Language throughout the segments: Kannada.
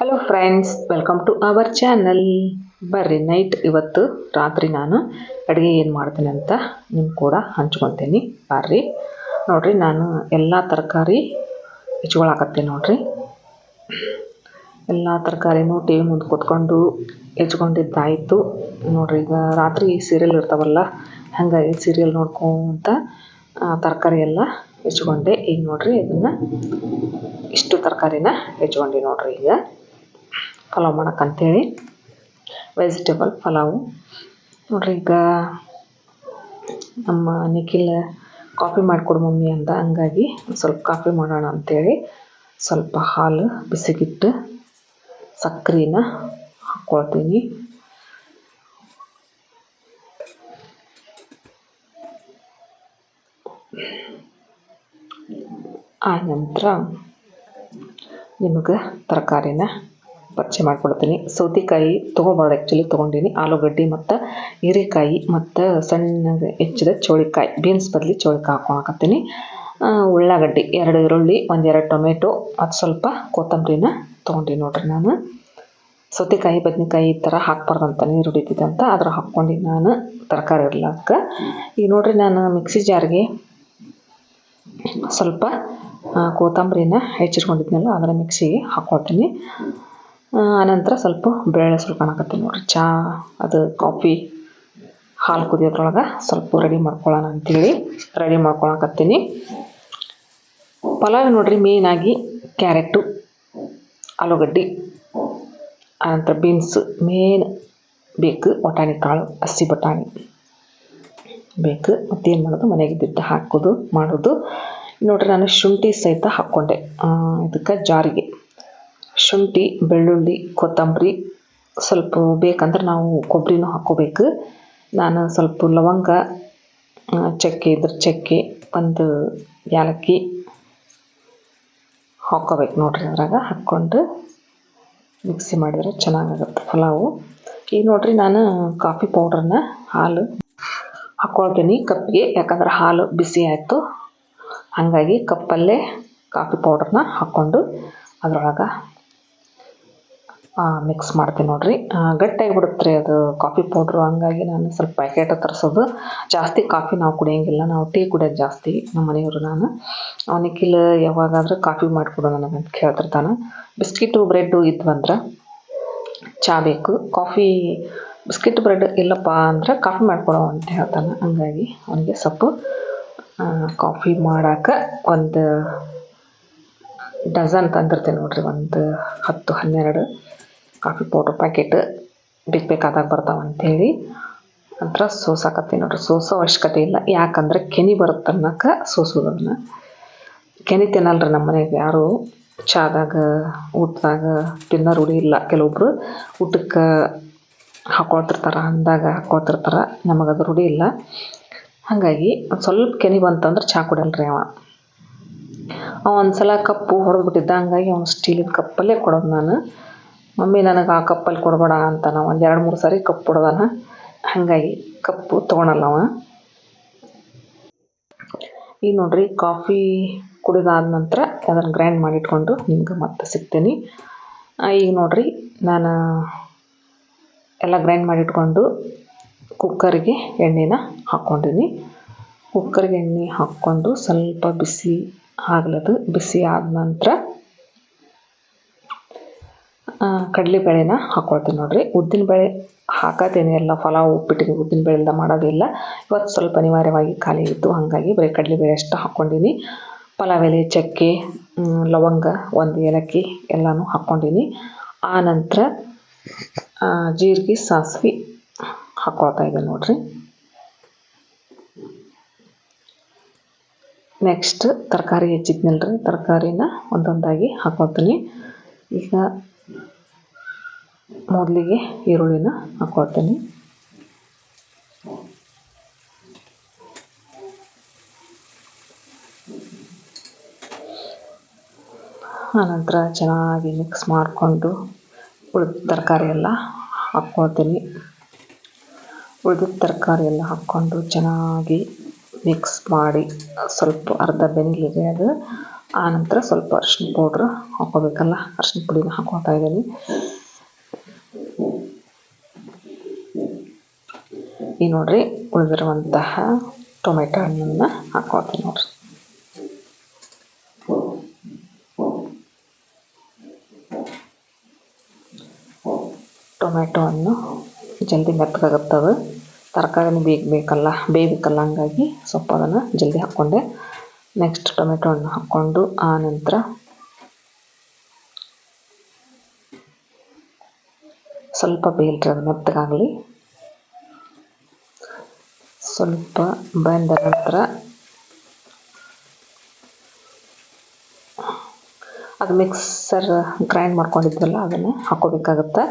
Hello friends welcome to our channel ಬರ್ರಿ ನೈಟ್ ಇವತ್ತು ರಾತ್ರಿ ನಾನು ಅಡುಗೆ ಏನು ಮಾಡ್ತೀನಿ ಅಂತ ನಿಮ್ಗೆ ಕೂಡ ಹಂಚ್ಕೊತೀನಿ. ಬರ್ರಿ. ನೋಡಿರಿ, ನಾನು ಎಲ್ಲ ತರಕಾರಿ ಹೆಚ್ಕೊಳಕತ್ತೀನಿ ನೋಡಿರಿ. ಎಲ್ಲ ತರಕಾರಿನೂ ಟಿ ವಿ ಮುಂದೆ ಕೂತ್ಕೊಂಡು ಹೆಚ್ಕೊಂಡಿದ್ದಾಯಿತು. ನೋಡಿರಿ, ಈಗ ರಾತ್ರಿ ಸೀರಿಯಲ್ ಇರ್ತಾವಲ್ಲ, ಹಾಗಾಗಿ ಸೀರಿಯಲ್ ನೋಡ್ಕೊಂತ ತರಕಾರಿ ಎಲ್ಲ ಹೆಚ್ಕೊಂಡೆ. ಈಗ ನೋಡಿರಿ, ಇದನ್ನು ಇಷ್ಟು ತರಕಾರಿನ ಹೆಚ್ಕೊಂಡೆ ನೋಡಿರಿ ಈಗ. ಪಲಾವ್ ಮಾಡೋಕ್ಕಂತೇಳಿ ವೆಜಿಟೇಬಲ್ ಪಲಾವು ನೋಡಿರಿ ಈಗ ನಮ್ಮ ನಿಖಿಲ್ ಕಾಫಿ ಮಾಡಿಕೊಡು ಮಮ್ಮಿ ಅಂತ ಹಂಗಾಗಿ ಸ್ವಲ್ಪ ಕಾಫಿ ಮಾಡೋಣ ಅಂಥೇಳಿ ಸ್ವಲ್ಪ ಹಾಲು ಬಿಸಿಗಿಟ್ಟು ಸಕ್ರೆನ ಹಾಕ್ಕೊಳ್ತೀನಿ ಆ ನಂತರ ನಿಮಗೆ ತರಕಾರಿನ ಪರಿಚಯ ಮಾಡಿಕೊಡ್ತೀನಿ. ಸೌತೆಕಾಯಿ ತೊಗೊಬಾರ್ದು ಆ್ಯಕ್ಚುಲಿ ತೊಗೊಂಡೀನಿ. ಆಲೂಗಡ್ಡೆ ಮತ್ತು ಹೀರೆಕಾಯಿ ಮತ್ತು ಸಣ್ಣಗೆ ಹೆಚ್ಚಿದ ಚೋಳಿಕಾಯಿ. ಬೀನ್ಸ್ ಬದಲಿ ಚೋಳಿಕಾಯಿ ಹಾಕ್ಕೊಳಕತ್ತೀನಿ ಉಳ್ಳಾಗಡ್ಡಿ ಎರಡು ಈರುಳ್ಳಿ, ಒಂದೆರಡು ಟೊಮೆಟೊ, ಅದು ಸ್ವಲ್ಪ ಕೊತ್ತಂಬರಿನ ತೊಗೊಂಡೀನಿ ನೋಡ್ರಿ ನಾನು. ಸೌತೆಕಾಯಿ, ಬದ್ನೆಕಾಯಿ ಈ ಥರ ಅಂತ ನೀರು ಹೊಡಿತೈತೆ ಅಂತ ಅದ್ರ ಹಾಕ್ಕೊಂಡಿನಿ ನಾನು. ತರಕಾರಿ ಇರ್ಲಾಕ ಈಗ ನೋಡ್ರಿ ನಾನು ಮಿಕ್ಸಿ ಜಾರ್ಗೆ ಸ್ವಲ್ಪ ಕೊತ್ತಂಬರಿನ ಹೆಚ್ಚಿಟ್ಕೊಂಡಿದ್ನಲ್ಲ ಅದರ ಮಿಕ್ಸಿಗೆ ಹಾಕ್ಕೊಳ್ತೀನಿ ಆನಂತರ ಸ್ವಲ್ಪ ಬೇಳೆ ಸುರ್ಕೊಳಕತ್ತೀನಿ ನೋಡಿರಿ. ಚಾ, ಅದು ಕಾಫಿ, ಹಾಲು ಕುದಿಯೋದ್ರೊಳಗೆ ಸ್ವಲ್ಪ ರೆಡಿ ಮಾಡ್ಕೊಳ್ಳೋಣ ಅಂಥೇಳಿ ರೆಡಿ ಮಾಡ್ಕೊಳಕತ್ತೀನಿ. ಪಲಾವ್ ನೋಡಿರಿ ಮೇಯ್ನಾಗಿ ಕ್ಯಾರೆಟು ಆಲೂಗಡ್ಡೆ, ಆನಂತರ ಬೀನ್ಸ್ ಮೇನ್ ಬೇಕು ಬಟಾಣಿ ಕಾಳು, ಹಸಿ ಬಟಾಣಿ ಬೇಕು. ಮತ್ತೇನು ಮಾಡೋದು? ಮನೆಗಿದ್ದಿದ್ದು ಹಾಕೋದು, ಮಾಡೋದು. ನೋಡಿರಿ ನಾನು ಶುಂಠಿ ಸಹಿತ ಹಾಕ್ಕೊಂಡೆ. ಇದಕ್ಕೆ ಜಾರಿಗೆ. ಶುಂಠಿ, ಬೆಳ್ಳುಳ್ಳಿ, ಕೊತ್ತಂಬರಿ ಸ್ವಲ್ಪ ಬೇಕಂದ್ರೆ ನಾವು ಕೊಬ್ಬರಿನೂ ಹಾಕ್ಕೋಬೇಕು. ನಾನು ಸ್ವಲ್ಪ ಲವಂಗ ಚಕ್ಕೆ ಇದ್ರ ಚಕ್ಕೆ, ಒಂದು ಏಲಕ್ಕಿ ಹಾಕ್ಕೋಬೇಕು ನೋಡ್ರಿ ಅದ್ರಾಗ. ಹಾಕ್ಕೊಂಡು ಮಿಕ್ಸಿ ಮಾಡಿದ್ರೆ ಚೆನ್ನಾಗಾಗುತ್ತೆ ಪಲಾವು. ಈಗ ನೋಡ್ರಿ ನಾನು ಕಾಫಿ ಪೌಡ್ರನ್ನ ಹಾಲು ಹಾಕ್ಕೊಳ್ತೀನಿ ಕಪ್ಪಿಗೆ ಯಾಕಂದ್ರೆ ಹಾಲು ಬಿಸಿ ಆಯಿತು. ಹಾಗಾಗಿ ಕಪ್ಪಲ್ಲೇ ಕಾಫಿ ಪೌಡ್ರನ್ನ ಹಾಕ್ಕೊಂಡು ಅದ್ರೊಳಗೆ ಮಿಕ್ಸ್ ಮಾಡ್ತೀನಿ ನೋಡಿರಿ. ಗಟ್ಟಿಯಾಗಿ ಬಿಡುತ್ತೆ ರೀ ಅದು ಕಾಫಿ ಪೌಡ್ರು ಹಂಗಾಗಿ ನಾನು ಸ್ವಲ್ಪ ಪ್ಯಾಕೆಟ್ ತರಿಸೋದು. ಜಾಸ್ತಿ ಕಾಫಿ ನಾವು ಕುಡಿಯೋಂಗಿಲ್ಲ. ನಾವು ಟೀ ಕುಡಿಯೋದು ಜಾಸ್ತಿ ನಮ್ಮ ಮನೆಯವರು ನಾನು. ನಿಖಿಲ್ ಯಾವಾಗಾದರೂ ಕಾಫಿ ಮಾಡಿಕೊಡು ನನಗಂತ ಕೇಳ್ತಿರ್ತಾನೆ ಬಿಸ್ಕಿಟು ಬ್ರೆಡ್ಡು ಇದ್ವಂದ್ರೆ ಚಾ ಬೇಕು. ಕಾಫಿ ಬಿಸ್ಕಿಟ್ ಬ್ರೆಡ್ ಇಲ್ಲಪ್ಪ ಅಂದ್ರೆ ಕಾಫಿ ಮಾಡಿಕೊಡೋ ಅಂತ ಹೇಳ್ತಾನೆ. ಹಂಗಾಗಿ ಅವನಿಗೆ ಸ್ವಲ್ಪ ಕಾಫಿ ಮಾಡೋಕೆ ಒಂದು ಡಜನ್ ತಂದಿರ್ತೀನಿ ನೋಡಿರಿ. ಒಂದು ಹತ್ತು, ಹನ್ನೆರಡು. ಕಾಫಿ ಪೌಡ್ರ್ ಪ್ಯಾಕೆಟ್ ಬೇಕು ಬೇಕಾದಾಗ ಬರ್ತಾವೆ ಅಂಥೇಳಿ ನಂತರ ಸೋಸಾಕತ್ತೀನಿ ನೋಡ್ರಿ, ಸೋಸೋ ಅವಶ್ಯಕತೆ ಇಲ್ಲ. ಯಾಕಂದ್ರೆ ಕೆನೆ ಬರುತ್ತೆ ಅನ್ನೋಕೆ ಸೋಸೋದು ಅದನ್ನು ಕೆನೆ ತಿನ್ನಲ್ರಿ ನಮ್ಮ ಮನೆಗೆ ಯಾರು. ಚಾದಾಗ ಊಟದಾಗ ತಿನ್ನೋ ರೂಢಿ ಇಲ್ಲ. ಕೆಲವೊಬ್ಬರು ಊಟಕ್ಕೆ ಹಾಕ್ಕೊಳ್ತಿರ್ತಾರೆ ಅಂದಾಗ ಹಾಕೊಳ್ತಿರ್ತಾರೆ. ನಮಗೆ ಅದು ರೂಢಿ ಇಲ್ಲ. ಹಾಗಾಗಿ ಒಂದು ಸ್ವಲ್ಪ ಕೆನೆ ಬಂತಂದ್ರೆ ಚಹಾ ಕುಡಿಯಲ್ರಿ ಅವ. ಅವ ಒಂದು ಸಲ ಕಪ್ಪು ಹೊಡೆದ್ಬಿಟ್ಟಿದ್ದ ಹಂಗಾಗಿ ಅವನು ಸ್ಟೀಲಿನ ಕಪ್ಪಲ್ಲೇ ಕೊಡೋದು ನಾನು. ಮಮ್ಮಿ ನನಗೆ ಆ ಕಪ್ಪಲ್ಲಿ ಕೊಡಬೇಡ ಅಂತ ನಾವು ಒಂದು ಎರಡು ಮೂರು ಸಾರಿ ಕಪ್ ಕೊಡ್ದಾನ. ಹಾಗಾಗಿ ಕಪ್ಪು ತೊಗೊಳಲ್ಲ ಅವ. ಈಗ ನೋಡಿರಿ, ಕಾಫಿ ಕುಡಿದಾದ ನಂತರ ಅದನ್ನು ಗ್ರೈಂಡ್ ಮಾಡಿಟ್ಕೊಂಡು ನಿಮ್ಗೆ ಮತ್ತೆ ಸಿಗ್ತೀನಿ. ಈಗ ನೋಡಿರಿ, ನಾನು ಎಲ್ಲ ಗ್ರೈಂಡ್ ಮಾಡಿಟ್ಕೊಂಡು ಕುಕ್ಕರ್ಗೆ ಎಣ್ಣೆನ ಹಾಕ್ಕೊಂಡಿನಿ. ಕುಕ್ಕರ್ಗೆ ಎಣ್ಣೆ ಹಾಕ್ಕೊಂಡು ಸ್ವಲ್ಪ ಬಿಸಿ ಆಗ್ಲದು, ಬಿಸಿ ಆದ ನಂತರ ಕಡಲೆಬೇಳೆನ ಹಾಕ್ಕೊಳ್ತೀನಿ ನೋಡಿರಿ. ಉದ್ದಿನಬೇಳೆ ಹಾಕತ್ತೇನೆ ಎಲ್ಲ ಪಲಾವ್, ಉಪ್ಪಿಟ್ಟಿಗೆ ಉದ್ದಿನಬೇಳೆಯಿಂದ ಮಾಡೋದಿಲ್ಲ. ಇವತ್ತು ಸ್ವಲ್ಪ ಅನಿವಾರ್ಯವಾಗಿ ಖಾಲಿ ಇತ್ತು, ಹಾಗಾಗಿ ಬರೀ ಕಡಲೆಬೇಳೆ ಅಷ್ಟು ಹಾಕ್ಕೊಂಡಿನಿ. ಪಲಾವ್ ಎಲೆ, ಚಕ್ಕೆ ಲವಂಗ, ಒಂದು ಏಲಕ್ಕಿ ಎಲ್ಲನೂ ಹಾಕ್ಕೊಂಡಿನಿ. ಆ ನಂತರ ಜೀರಿಗೆ, ಸಾಸಿವೆ ಹಾಕ್ಕೊಳ್ತಾ ಇದ್ದೀನಿ ನೋಡಿರಿ. ನೆಕ್ಸ್ಟ್ ತರಕಾರಿ ಹೆಚ್ಚಿದ್ನಲ್ರಿ. ತರಕಾರಿನ ಒಂದೊಂದಾಗಿ ಹಾಕ್ಕೊಳ್ತೀನಿ ಈಗ ಮೊದಲಿಗೆ ಈರುಳ್ಳಿನ ಹಾಕೊಳ್ತೀನಿ. ಆನಂತರ ಚೆನ್ನಾಗಿ ಮಿಕ್ಸ್ ಮಾಡಿಕೊಂಡು ಉಳಿದ ತರಕಾರಿ ಎಲ್ಲ ಹಾಕ್ಕೊಳ್ತೀನಿ ಉಳಿದ ತರಕಾರಿ ಎಲ್ಲ ಹಾಕ್ಕೊಂಡು ಚೆನ್ನಾಗಿ ಮಿಕ್ಸ್ ಮಾಡಿ ಸ್ವಲ್ಪ ಅರ್ಧ ಬೆನಿಲಿದೆ ಅದು. ಆನಂತರ ಸ್ವಲ್ಪ ಅರ್ಶಿನ ಪೌಡ್ರ್ ಹಾಕ್ಕೋಬೇಕಲ್ಲ ಅರ್ಶಿನ ಪುಡಿನ ಹಾಕ್ಕೊಳ್ತಾ ಇದ್ದೀನಿ. ಈ ನೋಡ್ರಿ ಉಳಿದಿರುವಂತಹ ಟೊಮೆಟೊ ಹಣ್ಣನ್ನು ಹಾಕೋತೀನಿ ನೋಡ್ರಿ. ಟೊಮೆಟೊ ಹಣ್ಣು ಜಲ್ದಿ ಮೆತ್ತಗಾಗುತ್ತವೆ. ತರಕಾರಿನೂ ಬೇಕಲ್ಲ, ಬೇಯಬೇಕಲ್ಲ, ಹಂಗಾಗಿ ಸ್ವಲ್ಪ ಅದನ್ನು ಜಲ್ದಿ ಹಾಕ್ಕೊಂಡೆ. ನೆಕ್ಸ್ಟ್ ಟೊಮೆಟೊ ಹಣ್ಣು ಹಾಕ್ಕೊಂಡು ಆ ನಂತರ ಸ್ವಲ್ಪ ಬೇಯಲ್ರಿ, ಅದು ಮೆತ್ತಗಾಗಲಿ. ಸ್ವಲ್ಪ ಬೆಂದ ನಂತರ ಅದು ಮಿಕ್ಸರ್ ಗ್ರೈಂಡ್ ಮಾಡ್ಕೊಂಡಿದ್ವಲ್ಲ, ಅದನ್ನು ಹಾಕೋಬೇಕಾಗುತ್ತೆ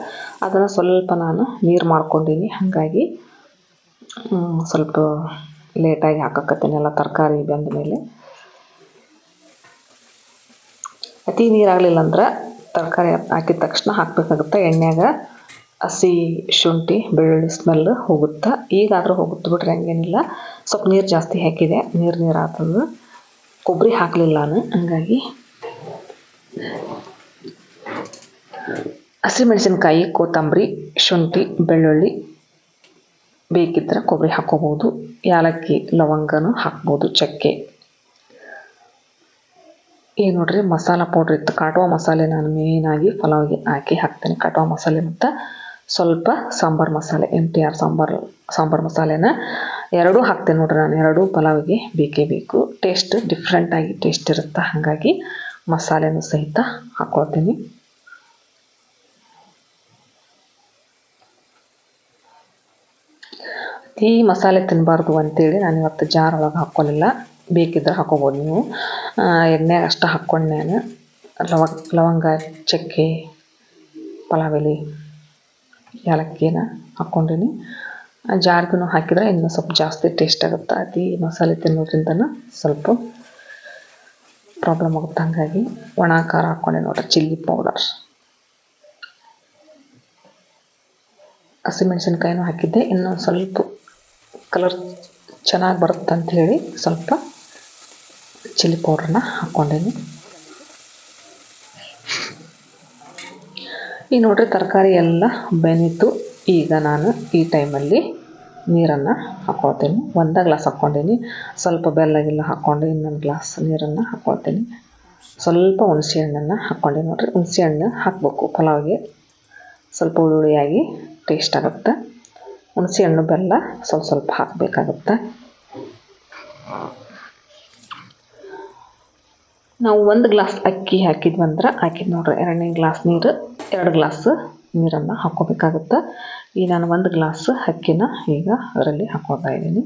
ಅದನ್ನು ಸ್ವಲ್ಪ ನಾನು ನೀರು ಮಾಡ್ಕೊಂಡೀನಿ, ಹಾಗಾಗಿ ಸ್ವಲ್ಪ ಲೇಟಾಗಿ ಹಾಕಕತ್ತೀನಿ. ಎಲ್ಲ ತರಕಾರಿ ಬೆಂದ ಮೇಲೆ. ಅತಿ ನೀರಾಗಲಿಲ್ಲ ಅಂದ್ರೆ ತರಕಾರಿ ಹಾಕಿದ ತಕ್ಷಣ ಹಾಕಬೇಕಾಗುತ್ತೆ. ಎಣ್ಣೆಯಾಗ ಹಸಿ ಶುಂಠಿ ಬೆಳ್ಳುಳ್ಳಿ ಸ್ಮೆಲ್ ಹೋಗುತ್ತೆ? ಈಗಾದರೂ ಹೋಗುತ್ತೆ ಬಿಟ್ರೆ ಹಂಗೇನಿಲ್ಲ. ಸ್ವಲ್ಪ ನೀರು ಜಾಸ್ತಿ ಹಾಕಿದೆ. ನೀರು ನೀರು ಆಗ್ತದೆ ಕೊಬ್ಬರಿ ಹಾಕಲಿಲ್ಲ ನಾನು. ಹಂಗಾಗಿ ಹಸಿಮೆಣಸಿನ್ಕಾಯಿ ಕೊತ್ತಂಬರಿ, ಶುಂಠಿ, ಬೆಳ್ಳುಳ್ಳಿ ಬೇಕಿದ್ದರೆ ಕೊಬ್ಬರಿ ಹಾಕ್ಕೋಬೋದು ಏಲಕ್ಕಿ ಲವಂಗನೂ ಹಾಕ್ಬೋದು ಚಕ್ಕೆ. ಏನು ನೋಡ್ರಿ ಮಸಾಲ ಪೌಡ್ರ್ ಇತ್ತು. ಕಾಟುವ ಮಸಾಲೆ ನಾನು ಮೇಯ್ನಾಗಿ ಪಲಾವ್ಗೆ ಹಾಕಿ ಹಾಕ್ತೇನೆ. ಕಾಟುವ ಮಸಾಲೆ ಮತ್ತು ಸ್ವಲ್ಪ ಸಾಂಬಾರು ಮಸಾಲೆ M T R sambar sambar ಮಸಾಲೆನ ಎರಡೂ ಹಾಕ್ತೇನೆ ನೋಡ್ರಿ ನಾನು. ಎರಡೂ ಪಲಾವಿಗೆ ಬೇಕೇ ಬೇಕು. ಟೇಸ್ಟ್ ಡಿಫ್ರೆಂಟಾಗಿ ಟೇಸ್ಟ್ ಇರುತ್ತೆ ಹಾಗಾಗಿ ಮಸಾಲೆನೂ ಸಹಿತ ಹಾಕ್ಕೊಳ್ತೀನಿ ಈ ಮಸಾಲೆ ತಿನ್ನಬಾರ್ದು ಅಂತೇಳಿ ನಾನು ಇವತ್ತು ಜಾರ್ ಒಳಗೆ ಹಾಕ್ಕೊಳ್ಳಿಲ್ಲ ಬೇಕಿದ್ರೆ ಹಾಕೋಬೋದು ನೀವು. ಎಣ್ಣೆ ಅಷ್ಟು ಹಾಕ್ಕೊಂಡು ನಾನು. ಲವಂಗ ಲವಂಗ ಚಕ್ಕೆ, ಪಲಾವ್ ಎಲೆ ಏಲಕ್ಕಿನ ಹಾಕ್ಕೊಂಡೀನಿ ಜಾರ್ಗೂ ಹಾಕಿದರೆ ಇನ್ನೂ ಸ್ವಲ್ಪ ಜಾಸ್ತಿ ಟೇಸ್ಟ್ ಆಗುತ್ತೆ. ಅತಿ ಮಸಾಲೆ ತಿನ್ನೋದ್ರಿಂದ ಸ್ವಲ್ಪ ಪ್ರಾಬ್ಲಮ್ ಆಗುತ್ತೆ. ಹಾಗಾಗಿ ಒಣ ಖಾರ ಹಾಕ್ಕೊಂಡೆ ನೋಡ್ರಿ ಚಿಲ್ಲಿ ಪೌಡರ್ ಹಸಿಮೆಣಸಿನ್ಕಾಯಿನೂ ಹಾಕಿದ್ದೆ. ಇನ್ನೂ ಸ್ವಲ್ಪ ಕಲರ್ ಚೆನ್ನಾಗಿ ಬರುತ್ತೆ ಹೇಳಿ ಸ್ವಲ್ಪ ಚಿಲ್ಲಿ ಪೌಡ್ರನ್ನ ಹಾಕ್ಕೊಂಡೀನಿ. ಈಗ ನೋಡಿರಿ ತರಕಾರಿ ಎಲ್ಲ ಬೆನಿತು ಈಗ ನಾನು ಈ ಟೈಮಲ್ಲಿ ನೀರನ್ನು ಹಾಕ್ಕೊಳ್ತೀನಿ ಒಂದೇ ಗ್ಲಾಸ್ ಹಾಕ್ಕೊಂಡೀನಿ. ಸ್ವಲ್ಪ ಬೆಲ್ಲ ಗಿಲ್ಲ ಹಾಕ್ಕೊಂಡು ಇನ್ನೊಂದು ಗ್ಲಾಸ್ ನೀರನ್ನು ಹಾಕ್ಕೊಳ್ತೀನಿ ಸ್ವಲ್ಪ ಹುಣಸೆ ಹಣ್ಣನ್ನು ಹಾಕ್ಕೊಂಡೆ ನೋಡಿರಿ. ಹುಣಸೆ ಹಣ್ಣು ಹಾಕಬೇಕು. ಪಲಾವ್ಗೆ ಸ್ವಲ್ಪ ಹುಳಿ ಟೇಸ್ಟ್ ಆಗುತ್ತೆ. ಹುಣಸೆ ಹಣ್ಣು ಬೆಲ್ಲ ಸ್ವಲ್ಪ ಸ್ವಲ್ಪ ಹಾಕಬೇಕಾಗುತ್ತೆ. ನಾವು ಒಂದು ಗ್ಲಾಸ್ ಅಕ್ಕಿ ಹಾಕಿದ್ವಂದ್ರೆ ಹಾಕಿದ್ದು ನೋಡ್ರಿ. ಎರಡನೇ ಗ್ಲಾಸ್ ನೀರು. ಎರಡು ಗ್ಲಾಸ್ ನೀರನ್ನು ಹಾಕೋಬೇಕಾಗುತ್ತೆ ಈ ನಾನು ಒಂದು ಗ್ಲಾಸ್ ಅಕ್ಕಿನ ಈಗ ಅದರಲ್ಲಿ ಹಾಕೋತಾ ಇದ್ದೀನಿ.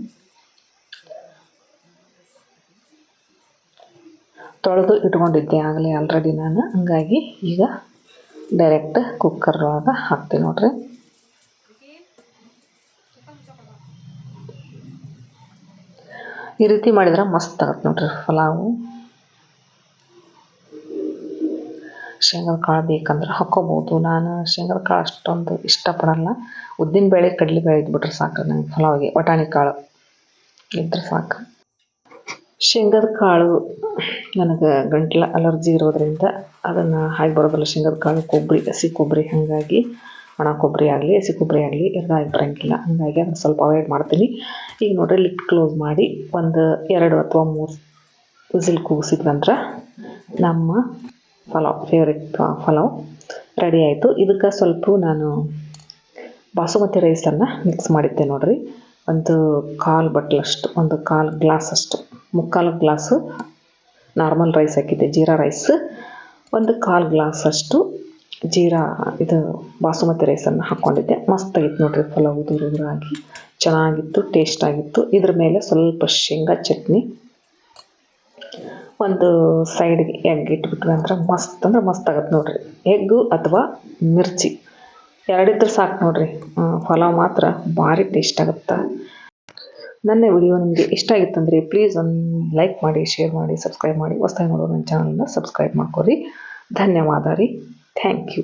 ತೊಳೆದು ಇಟ್ಕೊಂಡಿದ್ದೆ ಆಗಲೇ ಆಲ್ರೆಡಿ ನಾನು. ಹಂಗಾಗಿ ಈಗ ಡೈರೆಕ್ಟ್ ಕುಕ್ಕರ್ ಒಳಗೆ ಹಾಕ್ತೀನಿ ನೋಡ್ರಿ. ಈ ರೀತಿ ಮಾಡಿದ್ರೆ ಮಸ್ತ್ ಆಗತ್ತೆ ನೋಡ್ರಿ ಪಲಾವು. ಶೇಂಗದ ಕಾಳು ಬೇಕಂದ್ರೆ ಹಾಕ್ಕೋಬೋದು ನಾನು ಶೇಂಗದ ಕಾಳು ಅಷ್ಟೊಂದು ಇಷ್ಟಪಡಲ್ಲ. ಉದ್ದಿನ ಬೇಳೆ ಕಡಲೆ ಬೇಳೆ ಇದ್ಬಿಟ್ರೆ ಸಾಕು. ನಂಗೆ ಫಲವಾಗಿ ಬಟಾಣಿ ಕಾಳು ಇದ್ರೆ ಸಾಕು. ಶೇಂಗದ ಕಾಳು ನನಗೆ ಗಂಟ್ಲ ಅಲರ್ಜಿ ಇರೋದ್ರಿಂದ ಅದನ್ನು ಹಾಗೆ ಬರೋದಿಲ್ಲ. ಶೇಂಗದ ಕಾಳು ಕೊಬ್ಬರಿ ಹಸಿ ಕೊಬ್ಬರಿ ಹಾಗಾಗಿ, ಒಣ ಕೊಬ್ಬರಿ ಆಗಲಿ, ಹಸಿ ಕೊಬ್ಬರಿ ಆಗಲಿ ಎರ್ಗಾಯಿ ಬರೋಂಗಿಲ್ಲ ಹಾಗಾಗಿ ಅದನ್ನು ಸ್ವಲ್ಪ ಅವಾಯ್ಡ್ ಮಾಡ್ತೀನಿ. ಈಗ ನೋಡಿರಿ ಲಿಟ್ ಕ್ಲೋಸ್ ಮಾಡಿ ಒಂದು ಎರಡು ಅಥವಾ ಮೂರು ವಿಸಿಲ್ ಕೂಗಿಸಿದ್ರಂದ್ರೆ ನಮ್ಮ ಪಲಾವ್ ಫೇವ್ರೆಟ್ ಪಲಾವ್ ರೆಡಿ ಆಯಿತು. ಇದಕ್ಕೆ ಸ್ವಲ್ಪ ನಾನು ಬಾಸುಮತಿ ರೈಸನ್ನು ಮಿಕ್ಸ್ ಮಾಡಿದ್ದೆ ನೋಡಿರಿ. ಒಂದು ಕಾಲು ಬಟ್ಲಷ್ಟು ಒಂದು ಕಾಲು ಗ್ಲಾಸಷ್ಟು ಮುಕ್ಕಾಲು ಗ್ಲಾಸು ನಾರ್ಮಲ್ ರೈಸ್ ಹಾಕಿದ್ದೆ, ಜೀರಾ ರೈಸ್ ಒಂದು ಕಾಲು ಗ್ಲಾಸಷ್ಟು ಜೀರಾ ಇದು ಬಾಸುಮತಿ ರೈಸನ್ನು ಹಾಕ್ಕೊಂಡಿದ್ದೆ ಮಸ್ತಾಗಿತ್ತು ನೋಡಿರಿ ಪಲಾವ್ ಉದುರು ಉದುರಾಗಿ ಚೆನ್ನಾಗಿತ್ತು ಟೇಸ್ಟ್ ಆಗಿತ್ತು. ಇದ್ರ ಮೇಲೆ ಸ್ವಲ್ಪ ಶೇಂಗಾ ಚಟ್ನಿ. ಒಂದು ಸೈಡ್ಗೆ ಎಗ್ ಇಟ್ಬಿಟ್ವಿ ಅಂದ್ರೆ ಮಸ್ತ್ ಅಂದ್ರೆ ಮಸ್ತ್ ಆಗತ್ತೆ ನೋಡ್ರಿ. ಎಗ್ಗು ಅಥವಾ ಮಿರ್ಚಿ. ಎರಡಿದ್ರೆ ಸಾಕು ನೋಡ್ರಿ. ಪಲಾವ್ ಮಾತ್ರ ಭಾರಿ ಟೇಸ್ಟ್ ಆಗುತ್ತೆ. ನನ್ನ ವಿಡಿಯೋ ನಿಮಗೆ ಇಷ್ಟ ಆಗಿತ್ತಂದರೆ ಪ್ಲೀಸ್ ಒಂದು ಲೈಕ್ ಮಾಡಿ ಶೇರ್ ಮಾಡಿ ಸಬ್ಸ್ಕ್ರೈಬ್ ಮಾಡಿ. ಹೊಸ್ದಾಗಿ ನೋಡೋ ನನ್ನ ಚಾನಲ್ನ ಸಬ್ಸ್ಕ್ರೈಬ್ ಮಾಡ್ಕೊರಿ. ಧನ್ಯವಾದ ರೀ. Thank you